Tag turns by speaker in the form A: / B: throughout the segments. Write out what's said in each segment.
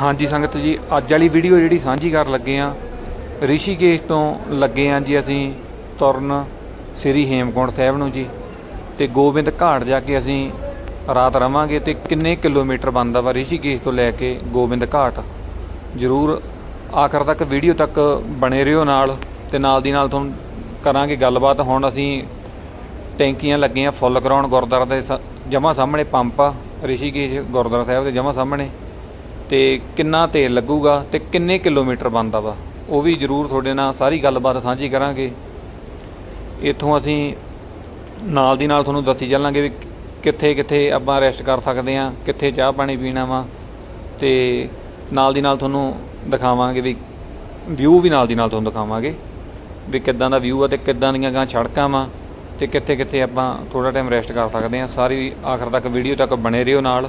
A: ਹਾਂਜੀ ਸੰਗਤ ਜੀ, ਅੱਜ ਵਾਲੀ ਵੀਡੀਓ ਜਿਹੜੀ ਸਾਂਝੀ ਕਰਨ ਲੱਗੇ ਆ ਰਿਸ਼ੀਕੇਸ਼ ਤੋਂ ਲੱਗੇ ਆ ਜੀ ਅਸੀਂ ਤੁਰਨ ਸ੍ਰੀ ਹੇਮਕੁੰਟ ਸਾਹਿਬ ਨੂੰ ਜੀ ਤੇ ਗੋਬਿੰਦ ਘਾਟ ਜਾ ਕੇ ਅਸੀਂ ਰਾਤ ਰਵਾਂਗੇ ਤੇ ਕਿੰਨੇ ਕਿਲੋਮੀਟਰ ਬਣਦਾ ਵਾ ਰਿਸ਼ੀਕੇਸ਼ ਤੋਂ ਲੈ ਕੇ ਗੋਬਿੰਦ ਘਾਟ। ਜਰੂਰ ਆਖਰ ਤੱਕ ਵੀਡੀਓ ਤੱਕ ਬਣੇ ਰਹੋ ਨਾਲ ਤੇ ਨਾਲ ਦੀ ਨਾਲ ਤੁਹਾਨੂੰ ਕਰਾਂਗੇ ਗੱਲਬਾਤ। ਹੁਣ ਅਸੀਂ ਟੈਂਕੀਆਂ ਲੱਗੀਆਂ ਫੁੱਲ ਕਰਾਉਣ ਗੁਰਦੁਆਰਾ ਦੇ ਜਮਾ ਸਾਹਮਣੇ ਪੰਪ ਆ, ਰਿਸ਼ੀਕੇਸ਼ ਗੁਰਦੁਆਰਾ ਸਾਹਿਬ ਦੇ ਜਮਾ ਸਾਹਮਣੇ। ਤੇ ਕਿੰਨਾ ਤੇਲ ਲੱਗੂਗਾ ਤੇ ਕਿੰਨੇ ਕਿਲੋਮੀਟਰ ਬਣਦਾ ਵਾ? ਉਹ ਵੀ ਜਰੂਰ ਤੁਹਾਡੇ ਨਾਲ ਸਾਰੀ ਗੱਲਬਾਤ ਸਾਂਝੀ ਕਰਾਂਗੇ। ਇੱਥੋਂ ਅਸੀਂ ਨਾਲ ਦੀ ਨਾਲ ਤੁਹਾਨੂੰ ਦੱਸੀ ਚੱਲਾਂਗੇ ਵੀ ਕਿੱਥੇ ਕਿੱਥੇ ਆਪਾਂ ਰੈਸਟ ਕਰ ਸਕਦੇ ਆ ਕਿੱਥੇ ਚਾਹ ਪਾਣੀ ਪੀਣਾ ਵਾ ਤੇ ਨਾਲ ਦੀ ਨਾਲ ਤੁਹਾਨੂੰ ਦਿਖਾਵਾਂਗੇ ਵੀ ਵਿਊ ਵੀ ਨਾਲ ਦੀ ਨਾਲ ਤੁਹਾਨੂੰ ਦਿਖਾਵਾਂਗੇ ਵੀ ਕਿੱਦਾਂ ਦਾ ਵਿਊ ਆ ਤੇ ਕਿੱਦਾਂ ਦੀਆਂ ਗਾਂ ਸੜਕਾਂ ਵਾ ਤੇ ਕਿੱਥੇ ਕਿੱਥੇ ਆਪਾਂ ਥੋੜਾ ਟਾਈਮ ਰੈਸਟ ਕਰ ਸਕਦੇ ਆ ਸਾਰੀ ਆਖਰ ਤੱਕ ਵੀਡੀਓ ਤੱਕ ਬਣੇ ਰਹੋ ਨਾਲ।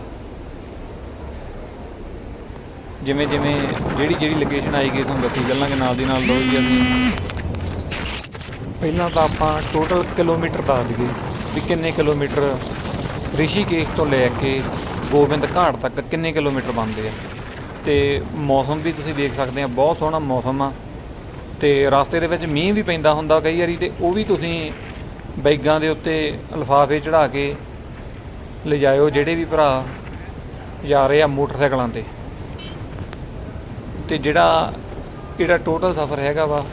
A: ਜਿਵੇਂ ਜਿਵੇਂ ਜਿਹੜੀ ਜਿਹੜੀ ਲੋਕੇਸ਼ਨ ਆਏਗੀ, ਤੁਹਾਨੂੰ ਦੱਸੀ ਚੱਲਾਂਗੇ ਨਾਲ ਦੀ ਨਾਲ ਲੋ ਜੀ ਅਸੀਂ। ਪਹਿਲਾਂ ਤਾਂ ਆਪਾਂ ਟੋਟਲ ਕਿਲੋਮੀਟਰ ਦੱਸ ਦਈਏ ਵੀ ਕਿੰਨੇ ਕਿਲੋਮੀਟਰ ਰਿਸ਼ੀਕੇਸ਼ ਤੋਂ ਲੈ ਕੇ ਗੋਬਿੰਦ ਘਾਟ ਤੱਕ ਕਿੰਨੇ ਕਿਲੋਮੀਟਰ ਬਣਦੇ ਆ। ਤੇ ਮੌਸਮ ਵੀ ਤੁਸੀਂ ਦੇਖ ਸਕਦੇ ਆ, ਬਹੁਤ ਸੋਹਣਾ ਮੌਸਮ ਆ। ਤੇ ਰਸਤੇ ਦੇ ਵਿੱਚ ਮੀਂਹ ਵੀ ਪੈਂਦਾ ਹੁੰਦਾ ਕਈ ਵਾਰੀ ਤੇ ਉਹ ਵੀ ਤੁਸੀਂ ਬੈਗਾਂ ਦੇ ਉੱਤੇ ਲਿਫਾਫੇ ਚੜਾ ਕੇ ਲਿਜਾਇਓ ਜਿਹੜੇ ਵੀ ਭਰਾ ਜਾ ਰਹੇ ਆ ਮੋਟਰਸਾਈਕਲਾਂ ਤੇ। ਤੇ ਜਿਹੜਾ ਜਿਹੜਾ ਟੋਟਲ ਸਫ਼ਰ ਹੈਗਾ ਵਾ,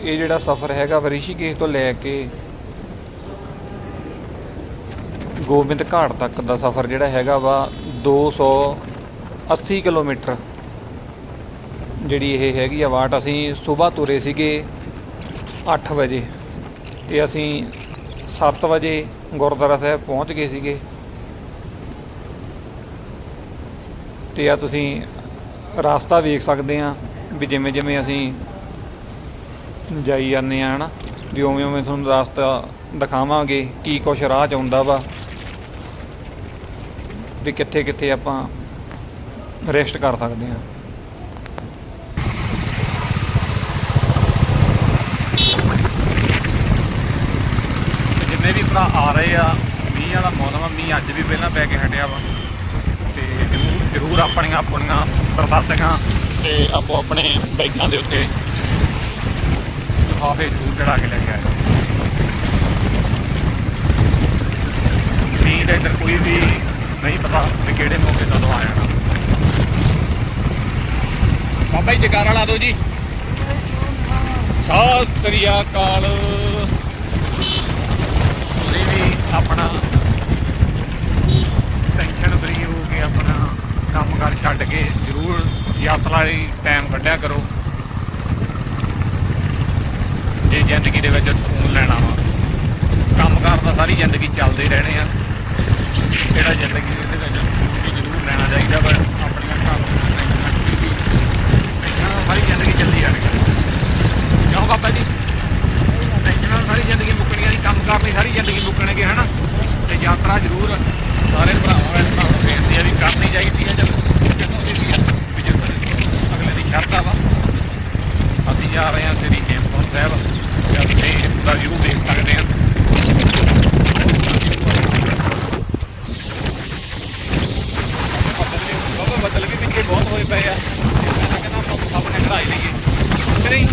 A: ਇਹ ਜਿਹੜਾ ਸਫ਼ਰ ਹੈਗਾ ਵਾ ਰਿਸ਼ੀਕੇਸ਼ ਤੋਂ ਲੈ ਕੇ ਗੋਬਿੰਦ ਘਾਟ ਤੱਕ ਦਾ ਸਫ਼ਰ ਜਿਹੜਾ ਹੈਗਾ ਵਾ 280 ਕਿਲੋਮੀਟਰ। ਜਿਹੜੀ ਇਹ ਹੈਗੀ ਆ ਵਾਟ, ਅਸੀਂ ਸਵੇਰ ਤੁਰੇ ਸੀਗੇ 8 ਵਜੇ ਤੇ ਅਸੀਂ 7 ਵਜੇ ਗੁਰਦੁਆਰਾ ਸਾਹਿਬ ਪਹੁੰਚ ਗਏ ਸੀਗੇ। ਤੇ ਆ ਤੁਸੀਂ ਰਾਸਤਾ ਵੇਖ ਸਕਦੇ ਆ ਵੀ ਜਿਵੇਂ ਜਿਵੇਂ ਅਸੀਂ ਜਾਈ ਜਾਂਦੇ ਆ ਹਨਾ? ਵੀ ਉਵੇਂ ਉਵੇਂ ਤੁਹਾਨੂੰ ਰਾਸਤਾ ਦਿਖਾਵਾਂਗੇ ਕੀ ਕੁਛ ਰਾਹ ਚ ਆਉਂਦਾ ਵਾ। ਵੀ ਕਿੱਥੇ ਕਿੱਥੇ ਆਪਾਂ ਰੈਸਟ ਕਰ ਸਕਦੇ ਆ ਜਿੰਨੇ ਵੀ ਭਰਾ ਆ ਰਹੇ ਆ, ਮੀਂਹ ਵਾਲਾ ਮੌਸਮ ਆ, ਮੀਂਹ ਅੱਜ ਵੀ ਪਹਿਲਾਂ ਪੈ ਕੇ ਹਟਿਆ ਵਾ। ਜ਼ਰੂਰ ਆਪਣੀਆਂ ਆਪਣੀਆਂ ਬਰਸਾਤਾਂ ਤੇ ਆਪੋ ਆਪਣੇ ਬਾਈਕਾਂ ਦੇ ਉੱਤੇ ਲਿਫਾਫੇ ਜ਼ਰੂਰ ਚੜਾ ਕੇ ਲੈ ਕੇ ਆਏ ਮੀਂਹ ਦਾ ਇੱਧਰ ਕੋਈ ਵੀ ਨਹੀਂ ਪਤਾ ਵੀ ਕਿਹੜੇ ਮੌਕੇ ਕਦੋਂ ਆ ਜਾਣਾ। ਬਾਬਾ ਜੀ, ਜਕਾਰਾ ਲਾ ਦਿਓ ਜੀ। ਸਤਿ ਸ੍ਰੀ ਅਕਾਲ। ਤੁਸੀਂ ਵੀ ਆਪਣਾ ਟੈਨਸ਼ਨ ਫਰੀ ਹੋ ਕੇ ਆਪਣਾ ਕੰਮ ਕਾਰ ਛੱਡ ਕੇ ਜ਼ਰੂਰ ਯਾਤਰਾ ਲਈ ਟਾਈਮ ਕੱਢਿਆ ਕਰੋ। ਜੇ ਜ਼ਿੰਦਗੀ ਦੇ ਵਿੱਚ ਸਕੂਨ ਲੈਣਾ ਵਾ ਕੰਮ ਕਾਰ ਤਾਂ ਸਾਰੀ ਜ਼ਿੰਦਗੀ ਚੱਲਦੇ ਰਹਿਣੇ ਆ। ਜਿਹੜਾ ਜ਼ਿੰਦਗੀ ਦੇ ਵਿੱਚ ਸਕੂਨ ਜ਼ਰੂਰ ਲੈਣਾ ਚਾਹੀਦਾ ਪਰ ਆਪਣੀਆਂ ਕੰਮ ਟੈਨਸ਼ਨਾਂ ਸਾਰੀ ਜ਼ਿੰਦਗੀ ਚੱਲੀ ਜਾਣੀ ਕਿਉਂ ਬਾਬਾ ਜੀ? ਟੈਨਸ਼ਨਾਂ ਨਾਲ ਸਾਰੀ ਜ਼ਿੰਦਗੀ ਮੁੱਕਣੀਆਂ ਨਹੀਂ ਕੰਮ ਕਾਰ ਨਹੀਂ ਸਾਰੀ ਜ਼ਿੰਦਗੀ ਮੁੱਕਣਗੇ, ਹਨਾ? ਤੇ ਯਾਤਰਾ ਜ਼ਰੂਰ ਸਾਰੇ ਭਰਾਵਾਂ ਭਰਾਵਾਂ ਬੇਨਤੀ ਆ ਵੀ ਕਰਨੀ ਚਾਹੀਦੀ ਹੈ ਜਦੋਂ ਜਦੋਂ ਵੀ ਵੀ ਵੀ ਜਦੋਂ ਅਗਲੇ ਦੀ ਸ਼ਰਧਾ ਵਾ ਅਸੀਂ ਜਾ ਰਹੇ ਹਾਂ ਸ੍ਰੀ ਹੇਮਕੁੰਟ ਸਾਹਿਬ ਤੇ ਅਸੀਂ ਦਾ ਵਿਊ ਦੇਖ ਸਕਦੇ ਹਾਂ ਬਾਬਾ ਬਦਲ ਵੀ ਪਿੱਛੇ ਬਹੁਤ ਹੋਏ ਪਏ ਆ ਮੈਂ ਕਹਿੰਦਾ ਆਪਾਂ ਆਪਣੇ ਕਢਾਈ ਲਈਏ ਕਿ ਨਹੀਂ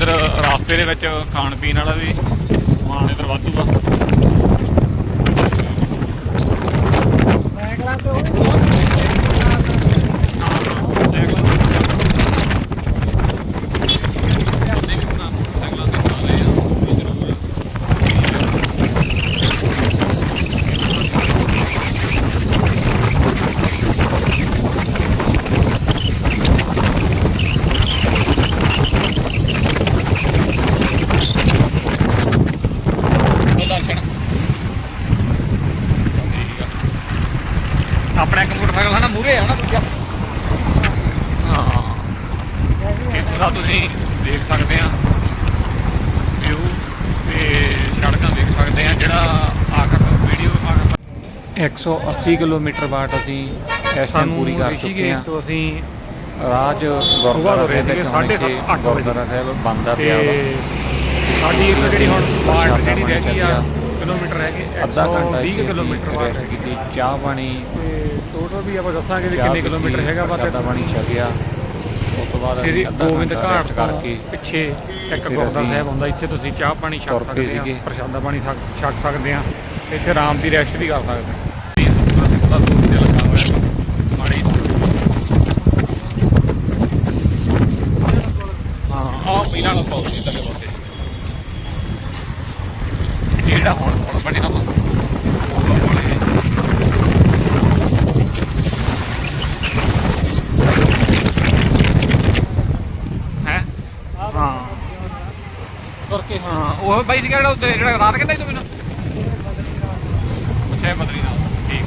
A: ਇੱਧਰ ਰਾਸਤੇ ਦੇ ਵਿੱਚ ਖਾਣ ਪੀਣ ਵਾਲਾ ਵੀ ਸਮਾਨ ਇੱਧਰ ਵਾਧੂ ਵਾ ਦਰਸ਼ਨ ਠੀਕ ਆ ਆਪਣਾ ਇੱਕ ਮੋਟਰਸਾਈਕਲ ਹੈ ਨਾ ਮੂਰੇ ਆ ਨਾ ਦੂਜਾ ਹਾਂ। ਇੱਥੋਂ ਦਾ ਤੁਸੀਂ ਦੇਖ ਸਕਦੇ ਆ। ਵਿਊ ਤੇ ਸੜਕਾਂ ਦੇਖ ਸਕਦੇ ਆ ਜਿਹੜਾ ਆਖਰ ਵੀਡੀਓ ਆਖਰ 180 ਕਿਲੋਮੀਟਰ ਬਾਟ ਅਸੀਂ ਇਸ ਟਾਈਮ ਪੂਰੀ ਕਰ ਚੁੱਕੇ ਆ।
B: ਤੋਂ ਅਸੀਂ
A: ਰਾਜ ਗੁਰਦੁਆਰਾ ਦੇ
B: ਸਾਢੇ
A: ਸਾਹਮਣੇ
B: ਸੱਤ, ਅੱਠ ਵਜੇ।
A: ਗੁਰਦੁਆਰਾ ਸਾਹਿਬ ਬੰਦਾ ਪਿਆ ਵਾ।
B: ਸਾਡੀ ਇੱਕ ਜਿਹੜੀ ਹੁਣ ਬਾਟ ਜਿਹੜੀ ਰਹਿ ਗਈ ਆ ਕਿਲੋਮੀਟਰ ਹੈਗੇ
A: ਅੱਧਾ ਘੰਟਾ
B: 120
A: ਇੱਥੇ
B: ਕਿਲੋਮੀਟਰ ਬਾਅਦ
A: ਰੈਸਟ ਕੀਤੀ ਚਾਹ ਪਾਣੀ
B: ਤੇ ਟੋਟਲ ਵੀ ਆਪਾਂ ਦੱਸਾਂਗੇ ਵੀ ਕਿੰਨੇ ਕਿਲੋਮੀਟਰ ਹੈਗਾ ਵਾ
A: ਪ੍ਰਸ਼ਾਦਾ ਪਾਣੀ ਛਕਿਆ ਉਸ ਤੋਂ ਬਾਅਦ
B: ਸ੍ਰੀ
A: ਅੱਧਾ
B: ਗੋਬਿੰਦ
A: ਘੰਟਾ
B: ਤੋਂ
A: ਕਰਕੇ
B: ਪਿੱਛੇ ਇੱਕ ਗੁਰਦੁਆਰਾ ਸਾਹਿਬ ਹੁੰਦਾ ਇੱਥੇ ਤੁਸੀਂ ਚਾਹ ਪਾਣੀ ਛਕ ਸਕਦੇ ਆ। ਪ੍ਰਸ਼ਾਦਾ ਪਾਣੀ ਛਕ ਸਕਦੇ ਆ ਇੱਥੇ ਆਰਾਮ ਦੀ ਰੈਸਟ ਵੀ ਕਰ ਸਕਦੇ ਆ। ਤੇ ਹਾਂ ਆਹ ਪਹਿਲਾਂ ਵਾਲਾ ਪਾਉ ਸੀ ਤੱਕੇ ਪਾਸੇ ਜਿਹੜਾ ਹੁਣ ਹੁਣ ਬਣਿਆ ਵਾ ਉਹ ਵਾਲੇ ਹੈ? ਹਾਂ। ਤੁਰ ਕੇ। ਹਾਂ ਉਹ ਬਾਈ ਸੀ ਜਿਹੜਾ ਉੱਤੇ ਜਿਹੜਾ ਰਾਤ ਕਹਿੰਦਾ ਸੀ ਤੂੰ ਮੈਨੂੰ? ਛੇ ਬਦਰੀ ਨਾਲ ਠੀਕ।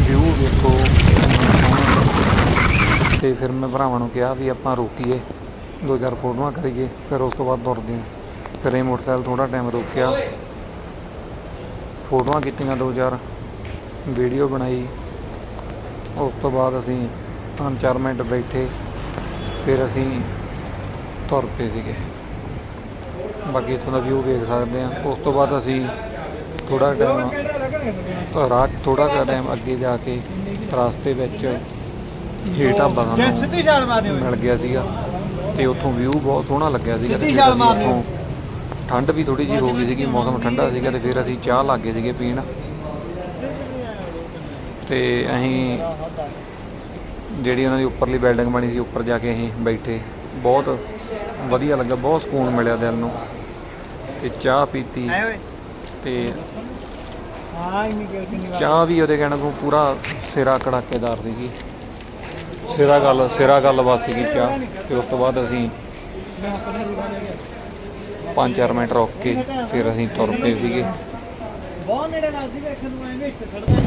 A: ਵਿਊ ਵੇਖੋ। ਤੇ ਫਿਰ ਮੈਂ ਭਰਾਵਾਂ ਨੂੰ ਕਿਹਾ ਵੀ ਆਪਾਂ ਰੋਕੀਏ ਦੋ ਚਾਰ ਫੋਟੋਆਂ ਕਰੀਏ ਫਿਰ ਉਸ ਤੋਂ ਬਾਅਦ ਤੁਰਦੇ ਹਾਂ। ਇਹ ਮੋਟਰਸਾਈਕਲ ਥੋੜਾ ਟਾਈਮ ਰੋਕਿਆ। ਫੋਟੋਆਂ ਕੀਤੀਆਂ ਦੋ ਚਾਰ ਵੀਡੀਓ ਬਣਾਈ। ਉਸ ਤੋਂ ਬਾਅਦ ਅਸੀਂ ਪੰਜ ਚਾਰ ਮਿੰਟ ਬੈਠੇ ਫਿਰ ਅਸੀਂ ਤੁਰ ਪਏ ਸੀਗੇ। ਬਾਕੀ ਇੱਥੋਂ ਦਾ ਵਿਊ ਵੇਖ ਸਕਦੇ ਹਾਂ। ਉਸ ਤੋਂ ਬਾਅਦ ਅਸੀਂ ਥੋੜਾ ਟਾਈਮ ਰਾਹ ਥੋੜਾ ਜਿਹਾ ਟਾਈਮ ਅੱਗੇ ਜਾ ਕੇ ਰਸਤੇ ਵਿੱਚ ਜੇ ਢਾਬਾ ਸਾਨੂੰ ਮਿਲ ਗਿਆ ਸੀਗਾ। ਤੇ ਉੱਥੋਂ ਵਿਊ ਬਹੁਤ ਸੋਹਣਾ ਲੱਗਿਆ ਸੀਗਾ। ਤੇ ਉੱਥੋਂ ਠੰਡ ਵੀ ਥੋੜੀ ਜਿਹੀ ਹੋ ਗਈ ਸੀਗੀ ਮੌਸਮ ਠੰਡਾ ਸੀਗਾ ਤੇ ਫਿਰ ਅਸੀਂ ਚਾਹ ਲੱਗੇ ਸੀਗੇ ਪੀਣ। ਤੇ ਅਸੀਂ ਜਿਹੜੀ ਉਹਨਾਂ ਦੀ ਉੱਪਰਲੀ ਬਿਲਡਿੰਗ ਬਣੀ ਸੀ ਉੱਪਰ ਜਾ ਕੇ ਅਸੀਂ ਬੈਠੇ। ਬਹੁਤ ਵਧੀਆ ਲੱਗਾ ਬਹੁਤ ਸਕੂਨ ਮਿਲਿਆ ਦਿਲ ਨੂੰ। ਤੇ ਚਾਹ ਪੀਤੀ। ਤੇ
C: ਗੱਲ।
A: ਚਾਹ ਵੀ ਉਹਦੇ ਕਹਿਣ ਨੂੰ ਪੂਰਾ ਸਿਰਾ ਕੜਾਕੇਦਾਰ ਸੀਗੀ। ਸਿਰਾ ਗੱਲ ਸਿਰਾ ਗੱਲਬਾਤ ਸੀਗੀ ਚਾਹ। ਤੇ ਉਸ ਤੋਂ ਬਾਅਦ ਅਸੀਂ
C: ਮੈਂ ਆਪਣੇ ਦੀ ਬਣ ਗਿਆ
A: ਪੰਜ ਚਾਰ ਮਿੰਟ ਰੁਕ ਕੇ ਫਿਰ ਅਸੀਂ ਤੁਰ ਪਏ ਸੀਗੇ।
C: ਬਹੁਤ ਨੇੜੇ ਲੱਗਦੀ ਵੇਖਣ ਨੂੰ ਐਵੇਂ ਇੱਥੇ ਖੜਦਾ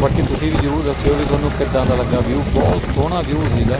A: ਬਾਕੀ ਤੁਸੀਂ ਵੀ ਜ਼ਰੂਰ ਦੱਸਿਓ ਵੀ ਤੁਹਾਨੂੰ ਕਿੱਦਾਂ ਦਾ ਲੱਗਾ ਵਿਊ ਬਹੁਤ ਸੋਹਣਾ ਵਿਊ ਸੀਗਾ।